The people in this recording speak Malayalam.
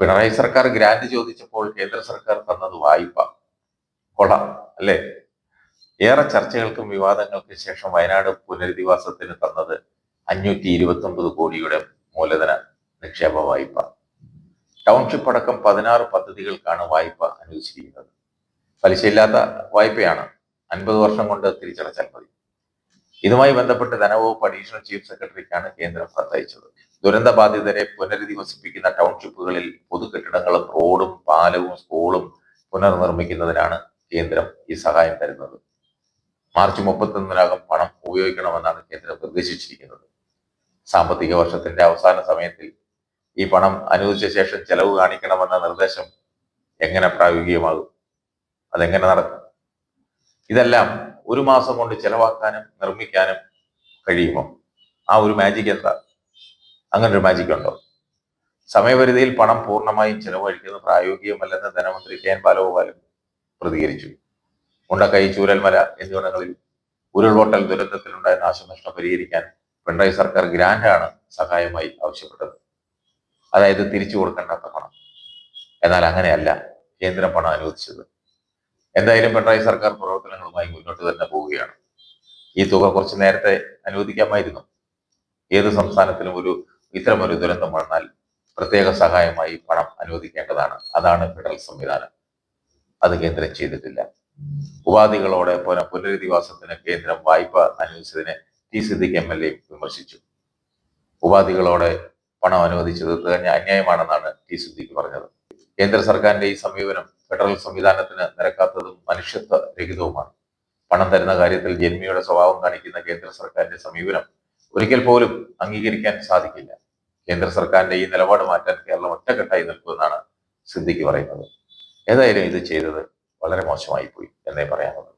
പിണറായി സർക്കാർ ഗ്രാന്റ് ചോദിച്ചപ്പോൾ കേന്ദ്ര സർക്കാർ തന്നത് വായ്പ കൊള്ളാം അല്ലേ? ഏറെ ചർച്ചകൾക്കും വിവാദങ്ങൾക്കും ശേഷം വയനാട് പുനരധിവാസത്തിന് തന്നത് അഞ്ഞൂറ്റി ഇരുപത്തി ഒമ്പത് കോടിയുടെ മൂലധന നിക്ഷേപ വായ്പ. ടൗൺഷിപ്പ് അടക്കം പതിനാറ് പദ്ധതികൾക്കാണ് വായ്പ അനുവദിച്ചിരിക്കുന്നത്. പലിശയില്ലാത്ത വായ്പയാണ് അൻപത് വർഷം കൊണ്ട് തിരിച്ചടച്ചാൽ മതി. ഇതുമായി ബന്ധപ്പെട്ട് ധനവകുപ്പ് അഡീഷണൽ ചീഫ് സെക്രട്ടറിക്കാണ് കേന്ദ്രം കത്തയച്ചത് ദുരന്ത ബാധിതരെ പുനരധിവസിപ്പിക്കുന്ന ടൗൺഷിപ്പുകളിൽ പൊതുകെട്ടിടങ്ങളും റോഡും പാലവും സ്കൂളും പുനർനിർമ്മിക്കുന്നതിനാണ് കേന്ദ്രം ഈ സഹായം തരുന്നത്. മാർച്ച് മുപ്പത്തൊന്നിനകം പണം ഉപയോഗിക്കണമെന്നാണ് കേന്ദ്രം നിർദ്ദേശിച്ചിരിക്കുന്നത്. സാമ്പത്തിക വർഷത്തിന്റെ അവസാന സമയത്തിൽ ഈ പണം അനുവദിച്ച ശേഷം ചെലവ് കാണിക്കണമെന്ന നിർദ്ദേശം എങ്ങനെ പ്രായോഗികമാകും? അതെങ്ങനെ നടക്കും? ഇതെല്ലാം ഒരു മാസം കൊണ്ട് ചെലവാക്കാനും നിർമ്മിക്കാനും കഴിയുമോ? ആ ഒരു മാജിക് എന്താ? അങ്ങനെ ഒരു മാജിക് ഉണ്ടോ? സമയപരിധിയിൽ പണം പൂർണമായും ചെലവഴിക്കുന്നത് പ്രായോഗികമല്ലെന്ന് ധനമന്ത്രി കെ എൻ ബാലഗോപാലൻ പ്രതികരിച്ചു. ഉണ്ടക്കൈ ചൂരൽമല എന്നിവിടങ്ങളിൽ ഉരുൾപൊട്ടൽ ദുരന്തത്തിലുണ്ടായ നാശനഷ്ടം പരിഹരിക്കാൻ പിണറായി സർക്കാർ ഗ്രാന്റാണ് സഹായമായി ആവശ്യപ്പെട്ടത്. അതായത് തിരിച്ചു കൊടുക്കേണ്ടാത്ത പണം. എന്നാൽ അങ്ങനെയല്ല കേന്ദ്രം പണം അനുവദിച്ചത്. എന്തായാലും പിണറായി സർക്കാർ പ്രവർത്തനങ്ങളുമായി മുന്നോട്ട് തന്നെ പോവുകയാണ്. ഈ തുക കുറച്ച് നേരത്തെ അനുവദിക്കാമായിരുന്നു. ഏത് സംസ്ഥാനത്തിലും ഒരു ഇത്തരമൊരു ദുരന്തം വന്നാൽ പ്രത്യേക സഹായമായി പണം അനുവദിക്കേണ്ടതാണ്. അതാണ് ഫെഡറൽ സംവിധാനം. അത് കേന്ദ്രം ചെയ്തിട്ടില്ല. ഉപാധികളോടെ പുന പുനരധിവാസത്തിന് കേന്ദ്രം വായ്പ അനുവദിച്ചതിനെ T Siddique M L A വിമർശിച്ചു. ഉപാധികളോടെ പണം അനുവദിച്ചത് തികഞ്ഞ അന്യായമാണെന്നാണ് ടി സിദ്ദിഖ് പറഞ്ഞത്. കേന്ദ്ര സർക്കാരിന്റെ ഈ സമീപനം ഫെഡറൽ സംവിധാനത്തിന് നിരക്കാത്തതും മനുഷ്യത്വ രഹിതവുമാണ് പണം തരുന്ന കാര്യത്തിൽ ജന്മിയുടെ സ്വഭാവം കാണിക്കുന്ന കേന്ദ്ര സർക്കാരിന്റെ സമീപനം ഒരിക്കൽ പോലും അംഗീകരിക്കാൻ സാധിക്കില്ല. കേന്ദ്ര സർക്കാരിന്റെ ഈ നിലപാട് മാറ്റാൻ കേരളം ഒറ്റക്കെട്ടായി നിൽക്കുമെന്നാണ് സിദ്ദിഖ് പറയുന്നത്. ഏതായാലും ഇത് ചെയ്തത് വളരെ മോശമായി പോയി എന്നേ പറയാനുള്ളൂ.